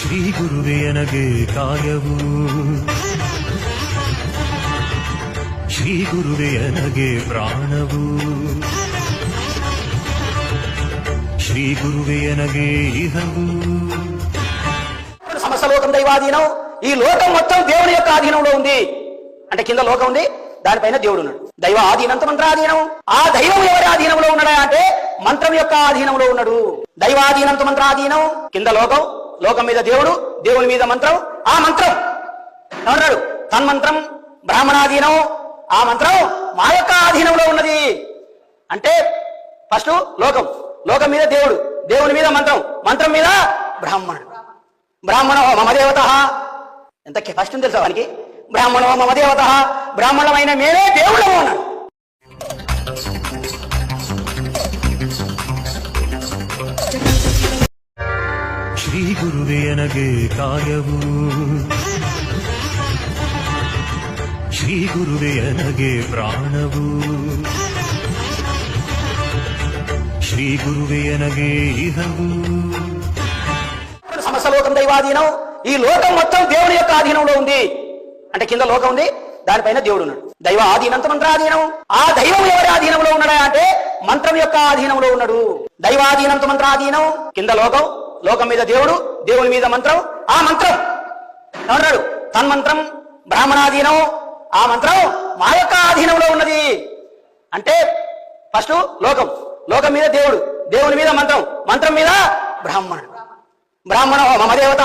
ಶ್ರೀ ಗುರುವೇ ನನಗೆ ಕಾಯವು ಶ್ರೀ ಗುರುವೇ ನನಗೆ ಪ್ರಾಣವು ಶ್ರೀ ಗುರುವೇ ನನಗೆ ಇಹವು సమస్త లోకం దైవాధీనం ఈ లోకం మొత్తం దేవుని యొక్క ఆధీనంలో ఉంది అంటే కింద లోకం ఉంది దానిపైన దేవుడు ఉన్నాడు దైవ ఆధీనంత మంత్రాధీనం ఆ దైవం ఎవరి ఆధీనంలో ఉన్నాడా అంటే మంత్రం యొక్క ఆధీనంలో ఉన్నాడు దైవాధీనంత మంత్రాధీనం కింద లోకం లోకం మీద దేవుడు దేవుని మీద మంత్రం ఆ మంత్రం. ఏమన్నాడు తన్మంత్రం బ్రాహ్మణాధీనం ఆ మంత్రం మా యొక్క ఆధీనంలో ఉన్నది. అంటే ఫస్ట్ లోకం లోకం మీద దేవుడు దేవుని మీద మంత్రం మంత్రం మీద బ్రాహ్మణుడు. బ్రాహ్మణో మమ దేవత. ఎంత ఫస్ట్ తెలుసా వానికి? బ్రాహ్మణో మమ దేవత. బ్రాహ్మణమైన మేమే దేవుళ్ళము అన్నాడు. ಗುರುವೇ ನನಗೆ ಕಾಯವು ಶ್ರೀ ಗುರುವೇ ನನಗೆ ಪ್ರಾಣವು ಶ್ರೀ ಗುರುವೇ ನನಗೆ ಇಹವು సమస్త లోకం దైవాధీనం ఈ లోకం మొత్తం దేవుని యొక్క ఆధీనంలో ఉంది అంటే కింద లోకం ఉంది దానిపైన దేవుడు ఉన్నాడు దైవ ఆధీనంత మంత్రాధీనం ఆ దైవం ఎవరి ఆధీనంలో ఉన్నాడా అంటే మంత్రం యొక్క ఆధీనంలో ఉన్నాడు దైవాధీనంత మంత్రాధీనం కింద లోకం లోకం మీద దేవుడు దేవుని మీద మంత్రం ఆ మంత్రం. ఏమన్నాడు తన్మంత్రం బ్రాహ్మణాధీనం ఆ మంత్రం మా యొక్క ఆధీనంలో ఉన్నది. అంటే ఫస్ట్ లోకం లోకం మీద దేవుడు దేవుని మీద మంత్రం మంత్రం మీద బ్రాహ్మణుడు. బ్రాహ్మణో మమ దేవత.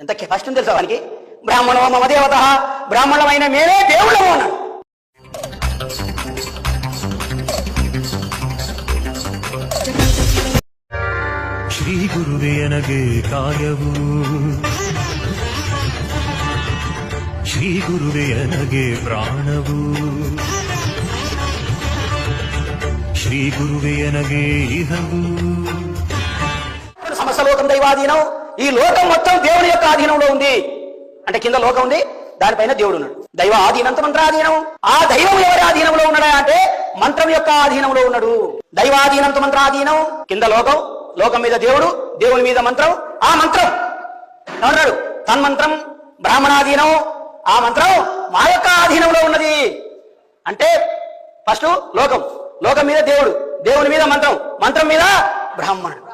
ఎంత ఫస్ట్ తెలుసా వానికి? బ్రాహ్మణో మమ దేవత. బ్రాహ్మణమైన మేమే దేవుడము అన్నాడు. ಶ್ರೀ ಗುರುವೇ ನನಗೆ ಕಾಯವು ಶ್ರೀ ಗುರುವೇ ನನಗೆ ಪ್ರಾಣವು ಶ್ರೀ ಗುರುವೇ ನನಗೆ ಇಹವು సమస్త లోకం దైవాధీనం ఈ లోకం మొత్తం దేవుని యొక్క ఆధీనంలో ఉంది అంటే కింద లోకం ఉంది దానిపైన దేవుడు ఉన్నాడు దైవ ఆధీనంత మంత్రాధీనం ఆ దైవం ఎవరి ఆధీనంలో ఉన్నాడా అంటే మంత్రం యొక్క ఆధీనంలో ఉన్నాడు దైవాధీనంత మంత్రాధీనం కింద లోకం లోకం మీద దేవుడు దేవుని మీద మంత్రం ఆ మంత్రం. ఏమన్నాడు తన్మంత్రం బ్రాహ్మణాధీనం ఆ మంత్రం మా యొక్క ఆధీనంలో ఉన్నది. అంటే ఫస్ట్ లోకం. లోకం మీద దేవుడు దేవుని మీద మంత్రం. మంత్రం మీద బ్రాహ్మణుడు.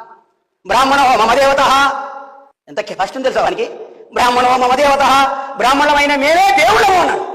బ్రాహ్మణో మమ దేవత. ఎంత ఫస్ట్ తెలుసా వానికి? బ్రాహ్మణో మమ దేవత. బ్రాహ్మణమైన మేమే దేవుడు అన్నాడు.